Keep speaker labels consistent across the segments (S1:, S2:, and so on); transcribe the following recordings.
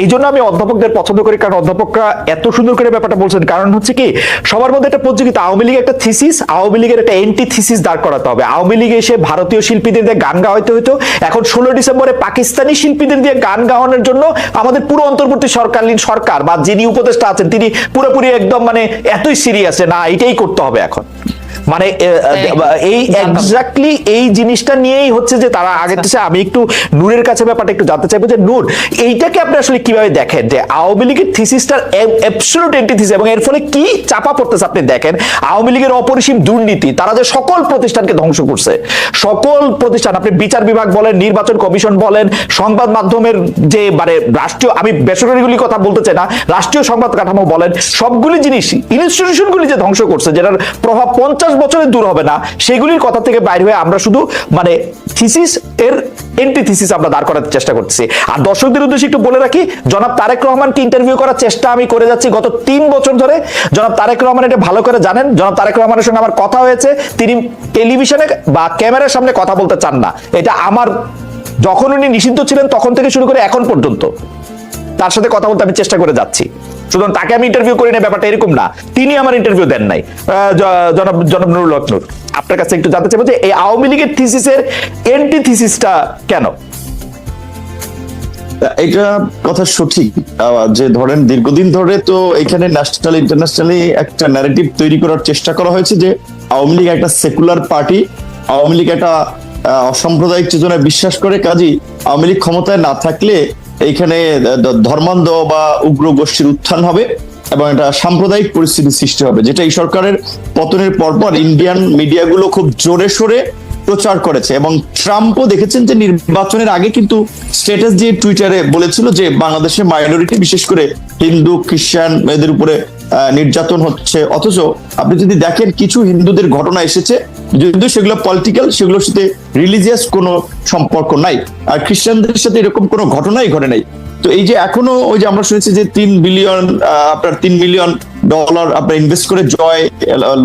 S1: এই জন্য আমি অধ্যাপকদের পছন্দ করি, কারণ অধ্যাপকরা এত সুন্দর করে ব্যাপারটা বলছেন। কারণ হচ্ছে কি, সবার মধ্যে একটা প্রতিযোগিতা, আওয়ামী লীগের একটা থিসিস আওয়ামী লীগের একটা এন্টি থিসিস দাঁড় করাতে হবে। আওয়ামী লীগে এসে ভারতীয় শিল্পীদের দিয়ে গান গাওয়াইতে হতো এখন ষোলো ডিসেম্বরে পাকিস্তানি শিল্পীদের দিয়ে গান গাওয়ানোর জন্য আমাদের পুরো অন্তর্বর্তী সরকারলীন সরকার, বা যিনি উপদেষ্টা আছেন, তিনি পুরোপুরি একদম মানে এতই সিরিয়াস না, এটাই করতে হবে এখন। মানে এই এক্স্যাক্টলি এই জিনিসটা নিয়েই হচ্ছে যে তারা আগে থেকে আমি একটু নূরের কাছে ব্যাপারটা একটু জানতে চাইব যে নূর এইটাকে আপনি আসলে কীভাবে দেখেন? যে আওয়ামী লীগের থিসিসটার অ্যাবসলিউট এন্টিথিস এবং এর ফলে কি চাপা পড়তেছে আপনি দেখেন আওয়ামী লীগের অপরিসীম দুর্নীতি তারা যে সকল প্রতিষ্ঠানকে ধ্বংস করছে সকল প্রতিষ্ঠান আপনি বিচার বিভাগ বলেন নির্বাচন কমিশন বলেন সংবাদ মাধ্যমের যে মানে রাষ্ট্রীয় আমি বেসরকারিগুলি কথা বলতে চাই না রাষ্ট্রীয় সংবাদ কাঠামো বলেন সবগুলি জিনিস ইনস্টিটিউশনগুলি যে ধ্বংস করছে যেটার প্রভাব পঞ্চাশ বছরে দূর হবে না। সেগুলির কথা থেকে বাইরে হয়ে আমরা শুধু মানে থিসিস এর এন্টি থিসিস আমরা দাঁড় করার চেষ্টা করছি। আর দর্শকদের উদ্দেশ্যে একটু বলে রাখি, জনাব তারেক রহমানকে ইন্টারভিউ করার চেষ্টা আমি করে যাচ্ছি গত তিন বছর ধরে। জনাব তারেক রহমান এটা ভালো করে জানেন। জনাব তারেক রহমানের সঙ্গে আমার কথা হয়েছে। তিনি টেলিভিশনে বা ক্যামেরার সামনে কথা বলতে চান না। এটা আমার, যখন উনি নিষিদ্ধ ছিলেন তখন থেকে শুরু করে এখন পর্যন্ত। তার সাথে কথা বলতে আমি চেষ্টা করে যাচ্ছি। সুতরাং তাকে আমি ইন্টারভিউ করি না ব্যাপারটা এরকম না। তিনি আমার ইন্টারভিউ দেন নাই। জনাব জনাব নুরুল আপনার কাছে একটু জানতে চাইব যে এই আওয়ামী লীগের থিসিসের এন্টি থিসিসটা কেন
S2: এটা কথা সঠিক। যে ধরেন দীর্ঘদিন ধরে তো এখানে ন্যাশনাল ইন্টারন্যাশনালি একটা ন্যারেটিভ তৈরি করার চেষ্টা করা হয়েছে যে আওয়ামী লীগ একটা সেকুলার পার্টি আওয়ামী লীগ একটা অসাম্প্রদায়িক চেতনায় বিশ্বাস করে কাজী আওয়ামী লীগ ক্ষমতায় না থাকলে এইখানে ধর্মান্ধ বা উগ্র গোষ্ঠীর উত্থান হবে এবং একটা সাম্প্রদায়িক পরিস্থিতি সৃষ্টি হবে, যেটা এই সরকারের পতনের পরপর ইন্ডিয়ান মিডিয়াগুলো খুব জোরে সোরে প্রচার করেছে এবং ট্রাম্পও দেখেছেন যে নির্বাচনের আগে কিন্তু স্ট্যাটাস দিয়ে টুইটারে বলেছিল যে বাংলাদেশের মাইনরিটি বিশেষ করে হিন্দু, খ্রিস্টান এদের উপরে নির্যাতন হচ্ছে। অথচ আপনি যদি দেখেন কিছু হিন্দুদের ঘটনা এসেছে যদিও সেগুলো পলিটিক্যাল সেগুলোর সাথে রিলিজিয়াস কোনো সম্পর্ক নাই। আর খ্রিস্টানদের সাথে এরকম কোনো ঘটনাই ঘটে নাই। তো এই যে এখনও ওই যে আমরা শুনেছি যে তিন বিলিয়ন আপনার তিন মিলিয়ন ডলার আপনার ইনভেস্ট করে জয়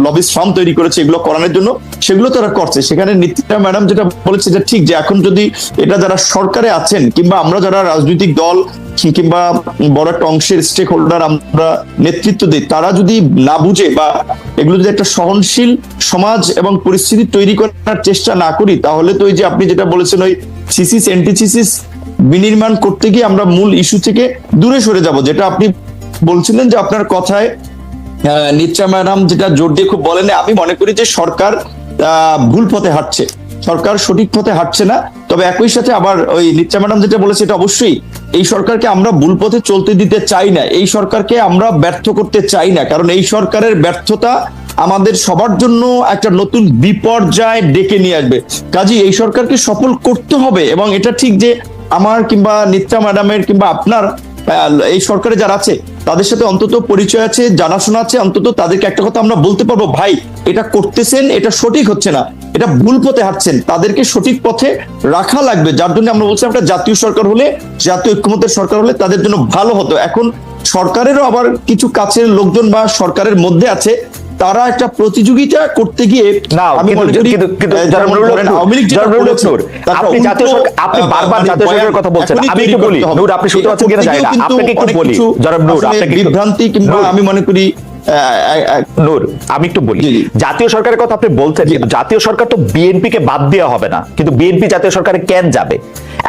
S2: লবিস ফার্ম তৈরি করেছে, এগুলো করানোর জন্য সেগুলো তারা করছে। সেখানে নিত্যা ম্যাডাম যেটা বলেছে যে ঠিক যে এখন যদি এটা যারা সরকারে আছেন কিংবা আমরা যারা রাজনৈতিক দল কিংবা বড় একটা অংশের স্টেক হোল্ডার আমরা নেতৃত্ব দিই, তারা যদি না বুঝে বা এগুলো যদি একটা সহনশীল সমাজ এবং পরিস্থিতি তৈরি করার চেষ্টা না করি, তাহলে তো ওই যে আপনি যেটা বলেছেন ওই সিসিস এন্টিসিসিস বিনির্মাণ করতে গিয়ে আমরা মূল ইস্যু থেকে দূরে সরে যাব, যেটা আপনি বলছিলেন যে আপনার কথায় নিত্রা ম্যাডাম যেটা জোর দিয়ে খুব বলেন আমি মনে করি যে সরকার ভুল পথে হাঁটছে। সরকার সঠিক পথে হাঁটছে না। তবে একই সাথে আবার ওই নিত্রা ম্যাডাম যেটা বলেছে এটা অবশ্যই, এই সরকারকে আমরা ভুল পথে চলতে দিতে চাই না, এই সরকারকে আমরা ব্যর্থ করতে চাই না। কারণ এই সরকারের ব্যর্থতা আমাদের সবার জন্য একটা নতুন বিপর্যয় ডেকে নিয়ে আসবে। কাজী, এই সরকারকে সফল করতে হবে এবং এটা ঠিক যে আমার কিংবা নিত্যা ম্যাডামের কিংবা আপনার এই সরকারে যারা আছে, তাদের সাথে অন্তত পরিচয় আছে, জানাশোনা আছে, অন্তত তাদেরকে একটা কথা আমরা বলতে পারব, ভাই, এটা করতেছেন, এটা সঠিক হচ্ছে না। এটা ভুল পথে হাঁটছেন। তাদেরকে সঠিক পথে রাখা লাগবে। যার জন্য আমরা বলছি একটা জাতীয় সরকার হলে, জাতীয় ঐক্যমতের সরকার হলে তাদের জন্য ভালো হতো। এখন সরকারেরও আবার কিছু কাছের লোকজন বা সরকারের মধ্যে আছে তারা একটা প্রতিযোগিতা করতে গিয়ে
S1: না
S2: আমি
S1: আপনি জাতীয় আপনি বারবার জাতীয় সরকারের কথা বলছেন আমি একটু বলি নূর আপনি শুনতে পাচ্ছেন কিনা জানি না আপনাকে একটু বলি জনাব নূর আপনাকে
S2: বিভ্রান্তি কিংবা আমি মনে করি
S1: নূর আমি একটু বলি। জাতীয় সরকারের কথা আপনি বলছেন জাতীয় সরকার তো বিএনপি কে বাদ দেওয়া হবে না কিন্তু বিএনপি জাতীয় সরকারে কেন যাবে?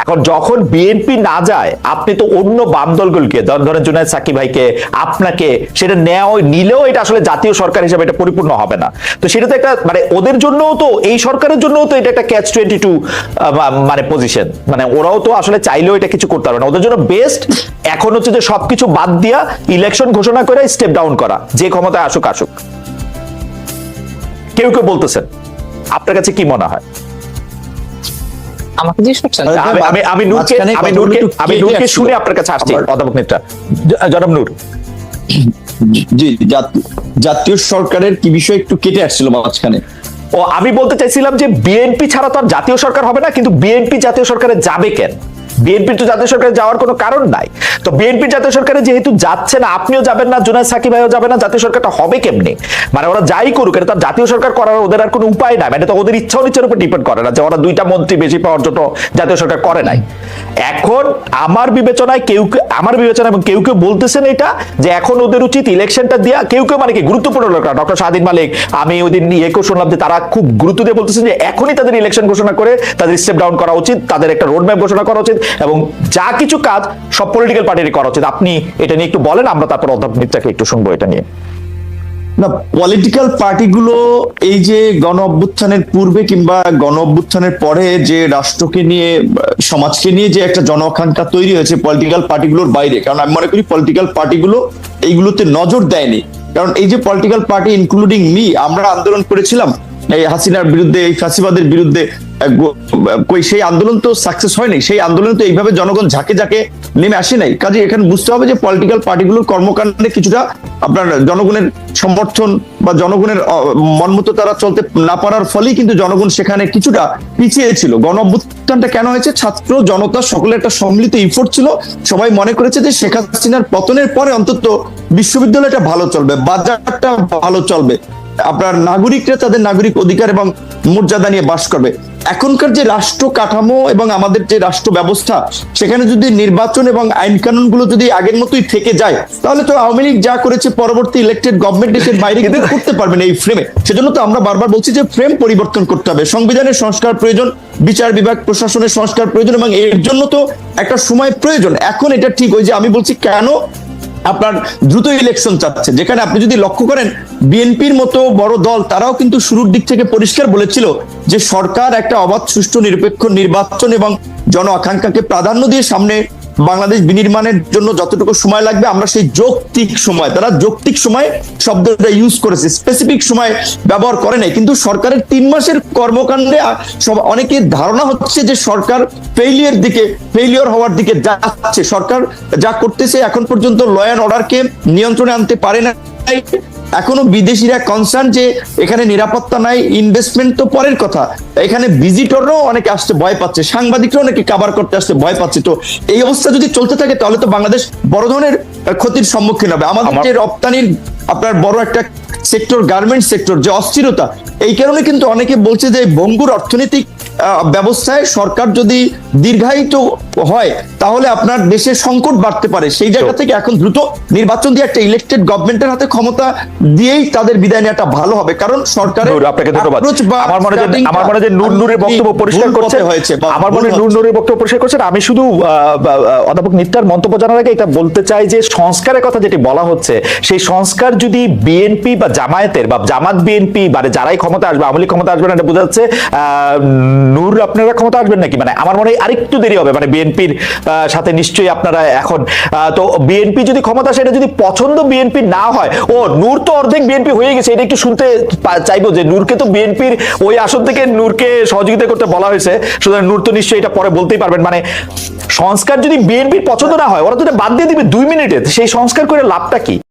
S1: এখন যখন বিএনপি না যায়, আপনি তো অন্য বাম দলগুলোকে ধরেন জুনায়দ সাকিব ভাইকে, আপনাকে সেটা নেওয়া নিলেও এটা আসলে জাতীয় সরকার হিসেবে এটা পরিপূর্ণ হবে না। তো সেটা তো একটা মানে ওদের জন্যও তো, এই সরকারের জন্যও তো এটা একটা ক্যাচ টোয়েন্টি টু মানে পজিশন মানে ওরাও তো আসলে চাইলেও এটা কিছু করতে পারবে না। ওদের জন্য বেস্ট এখন হচ্ছে যে সবকিছু বাদ দিয়া ইলেকশন ঘোষণা করে স্টেপ ডাউন করা। যে ক্ষমতায় আসুক আসুক। কেউ কেউ বলতেছেন, আপনার কাছে কি মনে হয়?
S3: আমাকে জিজ্ঞেস করছেন?
S1: আমি আমি নূরকে আমি নূরকে আমি নূরকে শুনে আপনার কাছে আসছি অধ্যাপক মিত্রা জনাব নূর।
S2: জি জাতীয় সরকারের কি বিষয় একটু কেটে আসছিল মাঝখানে?
S1: ও আমি বলতে চাইছিলাম যে বিএনপি ছাড়া তো আর জাতীয় সরকার হবে না কিন্তু বিএনপি জাতীয় সরকারে যাবে কেন? বিএনপির তো জাতীয় সরকারে যাওয়ার কোনো কারণ নাই। তো বিএনপির জাতীয় সরকারে যেহেতু যাচ্ছে না, আপনিও যাবেন না, জুনায়দ সাকিব ভাইও যাবে না, জাতীয় সরকারটা হবে কেমনে? মানে ওরা যাই করুক, এটা তার জাতীয় সরকার করার ওদের আর কোনো উপায় নাই। মানে তো ওদের ইচ্ছা অনিচ্ছার উপর ডিপেন্ড করে না যে ওরা দুইটা মন্ত্রী বেশি পাওয়ার জন্য জাতীয় সরকার করে নাই। এখন আমার বিবেচনায় কেউ আমার বিবেচনা এবং কেউ কেউ বলতেছেন এটা যে এখন ওদের উচিত ইলেকশনটা দেওয়া কেউ কেউ মানে কি গুরুত্বপূর্ণ লোকরা ডক্টর শাহিন মালিক, আমি ওই দিন ইয়েকেও শুনলাম যে তারা খুব গুরুত্ব দিয়ে বলতেছেন যে এখনই তাদের ইলেকশন ঘোষণা করে তাদের স্টেপ ডাউন করা উচিত, তাদের একটা রোড ম্যাপ ঘোষণা করা উচিত। এবং যা কিছু কাজ সব পলিটিক্যাল পার্টিরই করা উচিত। আপনি এটা নিয়ে একটু বলেন, আমরা তারপর অধ্যাপক মিত্রাকে একটু শুনব এটা নিয়ে।
S2: না পলিটিক্যাল পার্টিগুলো এই যে গণ অভ্যুত্থানের পূর্বে কিংবা গণ অভ্যুত্থানের পরে যে রাষ্ট্রকে নিয়ে, সমাজকে নিয়ে যে একটা জন তৈরি হয়েছে পলিটিক্যাল পার্টিগুলোর বাইরে, কারণ আমি মনে করি পলিটিক্যাল পার্টিগুলো এইগুলোতে নজর দেয়নি। কারণ এই যে পলিটিক্যাল পার্টি ইনক্লুডিং মি আমরা আন্দোলন করেছিলাম, এই হাসিনার বিরুদ্ধে, এই ফাঁসিবাদের বিরুদ্ধে সেই আন্দোলন তো সাকসেস হয়নি। সেই আন্দোলন তো এইভাবে জনগণ ঝাঁকে ঝাঁকে নেমে আসে নাই। কাজে এখানে বুঝতে হবে যে পলিটিক্যাল পার্টিগুলোর কর্মকাণ্ডে কিছুটা আপনার জনগণের সমর্থন বা জনগণের মনমতো তারা চলতে না পারার ফলেই কিন্তু জনগণ সেখানে কিছুটা পিছিয়ে ছিল। গণ অভ্যুত্থানটা কেন হয়েছে? ছাত্র জনতা সকলের একটা সম্মিলিত ইফোর্ট ছিল। সবাই মনে করেছে যে শেখ হাসিনার পতনের পরে অন্তত বিশ্ববিদ্যালয়টা ভালো চলবে, বাজারটা ভালো চলবে। আপনার নাগরিকরা তাদের নাগরিক অধিকার এবং মর্যাদা নিয়ে বাস করবে। এখনকার যে রাষ্ট্র কাঠামো এবং আমাদের যে রাষ্ট্র ব্যবস্থা সেখানে যদি নির্বাচন এবং আইন কানুনগুলো যদি আগের মতোই থেকে যায় তাহলে তো আওয়ামী লীগ যা করেছে পরবর্তী ইলেক্টেড গভর্নমেন্ট দেশের বাইরে কিন্তু করতে পারবে না এই ফ্রেমে সেজন্য তো আমরা বারবার বলছি যে ফ্রেম পরিবর্তন করতে হবে। সংবিধানের সংস্কার প্রয়োজন বিচার বিভাগ প্রশাসনের সংস্কার প্রয়োজন এবং এর জন্য তো একটা সময় প্রয়োজন। এখন এটা ঠিক ওই যে আমি বলছি কেন আপনার দ্রুত ইলেকশন চাচ্ছে। যেখানে আপনি যদি লক্ষ্য করেন, বিএনপির মতো বড় দল, তারাও কিন্তু শুরুর দিক থেকে পরিষ্কার বলেছিল যে সরকার একটা অবাধ, সুষ্ঠু, নিরপেক্ষ নির্বাচন এবং জন আকাঙ্ক্ষাকে প্রাধান্য দিয়ে সামনে বাংলাদেশ বিনির্মাণের জন্য যতটুকু সময় লাগবে, আমরা সেই যৌক্তিক সময়, তারা যৌক্তিক সময় শব্দটা ইউজ করেছে স্পেসিফিক সময় ব্যবহার করে নাই। কিন্তু সরকারের তিন মাসের কর্মকাণ্ডে সব- অনেকের ধারণা হচ্ছে যে সরকার ফেইলিয়ার দিকে ফেইলিয়র হওয়ার দিকে যাচ্ছে। সরকার যা করতেছে এখন পর্যন্ত ল অ্যান্ড অর্ডারকে নিয়ন্ত্রণে আনতে পারে না এখনও বিদেশিরা কনসার্ন যে এখানে নিরাপত্তা নাই ইনভেস্টমেন্ট তো পরের কথা। এখানে ভিজিটররাও অনেকে আসতে ভয় পাচ্ছে সাংবাদিকরাও অনেকে কাবার করতে আসতে ভয় পাচ্ছে। তো এই অবস্থা যদি চলতে থাকে তাহলে তো বাংলাদেশ বড় ধরনের ক্ষতির সম্মুখীন হবে। আমাদের যে রপ্তানির আপনার বড় একটা সেক্টর গার্মেন্ট সেক্টর যে অস্থিরতা এই কারণে কিন্তু অনেকে বলছে যে বঙ্গুর অর্থনৈতিক ব্যবস্থায় সরকার যদি দীর্ঘায়িত হয় তাহলে আপনার দেশে সংকট বাড়তে পারে। সেই জায়গা থেকে এখন দ্রুত নির্বাচন দিয়ে একটা ইলেকটেড গভর্নমেন্টের হাতে ক্ষমতা দিয়েই তাদের বিদায় নেওয়াটা ভালো হবে। কারণ সরকারের
S1: আপনাকে ধন্যবাদ। আমার মনে হয় আমার মনে হয় যে নূর নূরের বক্তব্য পরিষ্কার করছে
S2: হয়েছে বা
S1: আমার মনে হয় নূর নূরের বক্তব্য পরিষ্কার করছেন। আমি শুধু অধ্যাপক নিত্যার মন্তব্য জানার আগে এটা বলতে চাই যে সংস্কারের কথা যেটি বলা হচ্ছে সেই সংস্কার যদি বিএনপি বা জামায়াতের বা জামাত বিএনপি মানে যারাই ক্ষমতা আসবে, আওয়ামী লীগ ক্ষমতা আসবে না এটা বোঝা যাচ্ছে। নূর, আপনারা ক্ষমতা আসবেন নাকি? মানে আমার মনে হয় আরেকটু দেরি হবে মানে বিএনপির সাথে নিশ্চয়ই আপনারা এখন। তো বিএনপি যদি ক্ষমতা আসে, এটা যদি পছন্দ বিএনপি না হয়, ও, নূর তো অর্ধেক বিএনপি হয়ে গেছে, এটা একটু শুনতে চাইব যে নূরকে তো বিএনপির ওই আসন থেকে নূরকে সহযোগিতা করতে বলা হয়েছে। সুতরাং নূর তো নিশ্চয়ই এটা পরে বলতেই পারবেন। মানে সংস্কার যদি বিএনপির পছন্দ না হয়, ওরা তো বাদ দিয়ে দিবে দুই মিনিটে। সেই সংস্কার করে লাভটা কি?